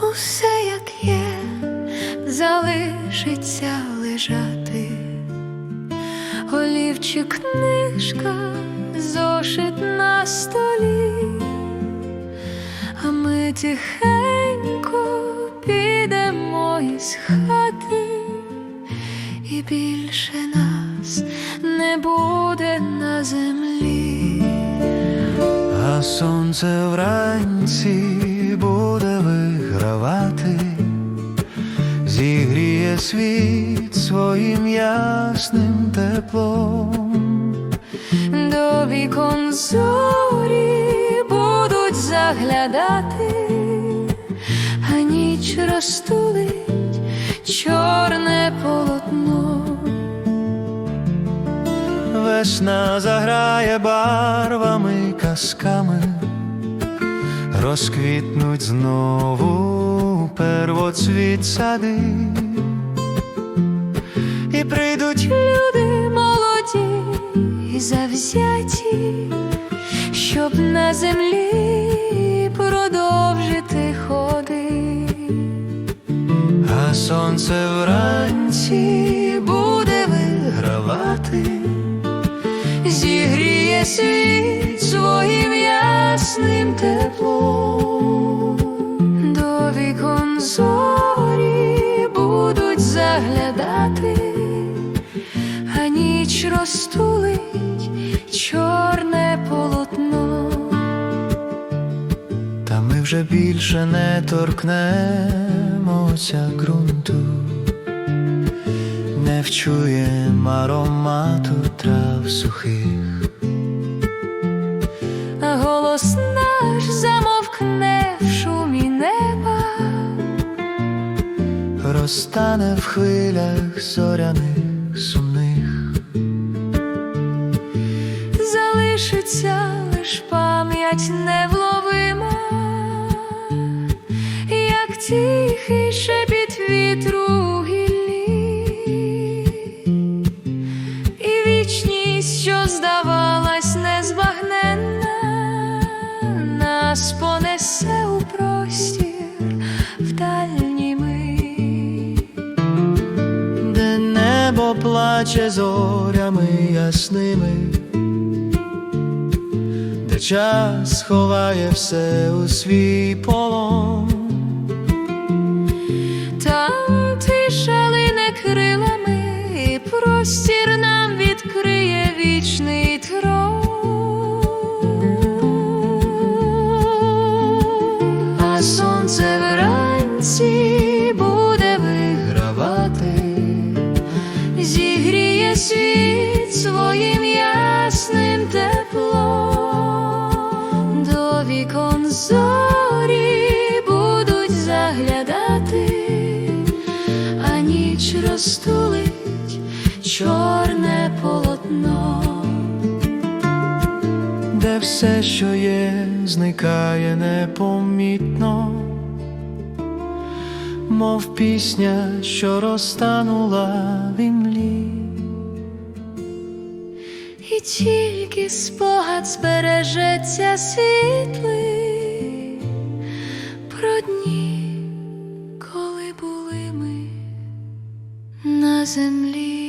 усе як є, залишиться лежати, голівчі книжка, зошит на столі, а ми тихенько підемо із хати, і більше нас не буде на землі. а Сонце вранці буде зігріє світ своїм ясним теплом. До вікон зорі будуть заглядати, а ніч розтулить чорне полотно. Весна заграє барвами казками, розквітнуть знову первоцвіт сади, і прийдуть Люди молоді і завзяті, щоб на землі продовжити ходи. А сонце вранці буде вигравати, зігріє світ своїм ясним теплом, ніч розтулить чорне полотно. та ми вже більше не торкнемося ґрунту, не вчуєм аромату трав сухих, голос наш замовкне в шумі неба. розтане в хвилях зоряних сумних. Залишиться лиш пам'ять невловима, як тихий шепіт вітру гіллі, і вічність, що здавалась незбагненна, нас понесе у простір в дальній мить. де небо плаче зорями ясними, час ховає все у свій полон, Там тиша лине крилами, і простір розтулить чорне полотно. де все, що є, зникає непомітно, мов пісня, що розтанула в імлі. І тільки спогад збережеться світлий suddenly